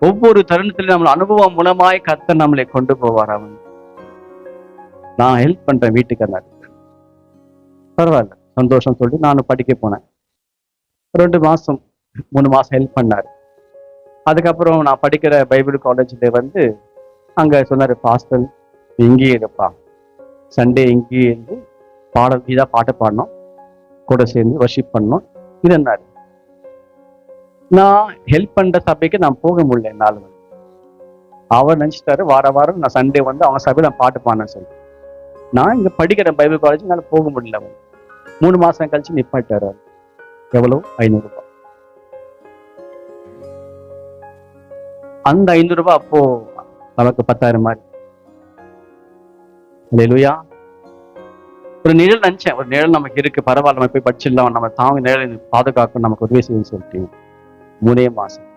ஒவ்வொரு தருணத்திலும் நம்ம அனுபவம் மூலமாய் கத்த நம்மளை கொண்டு போவார் அவன். நான் ஹெல்ப் பண்றேன் வீட்டுக்கு அந்த பரவாயில்ல. சந்தோஷம் சொல்லி நானும் படிக்க போனேன். ரெண்டு மாசம் மூணு மாசம் ஹெல்ப் பண்ணாரு. அதுக்கப்புறம் நான் படிக்கிற பைபிள் காலேஜ்ல வந்து அங்க சொன்னார் பாஸ்டல் இங்கேயே இருப்பா. சண்டே இங்கேயே இருந்து பாடல் இதாக பாட்டு பாடணும். கூட சேர்ந்து வர்ஷிப் பண்ணோம் இது நான் ஹெல்ப் பண்ற சபைக்கு நான் போக முடியல என்னால். வந்து அவர் நினைச்சிட்டாரு வார வாரம் நான் சண்டே வந்து அவங்க சபையில் நான் பாட்டு பாடினேன் சொல்லி. நான் இங்கே படிக்கிறேன் பைபிள் காலேஜ் என்னால் போக முடியல. அவன் மூணு மாசம் கழிச்சு நிப்பாட்டாரு எவ்வளோ? எவ்வளவு ஐநூறு அந்த ஐநூறு ரூபாய் அப்போ நமக்கு பத்தாயிரம் மாதிரி. இல்லையா ஒரு நிழல் நினைச்சேன். ஒரு நிழல் நமக்கு இருக்கு. பரவாயில்ல நம்ம போய் படிச்சிடலாம். நம்ம தாங்க நிழல் பாதுகாக்கணும் நமக்கு உதவி செய்யணும்னு சொல்லிட்டு. மூணே மாசம்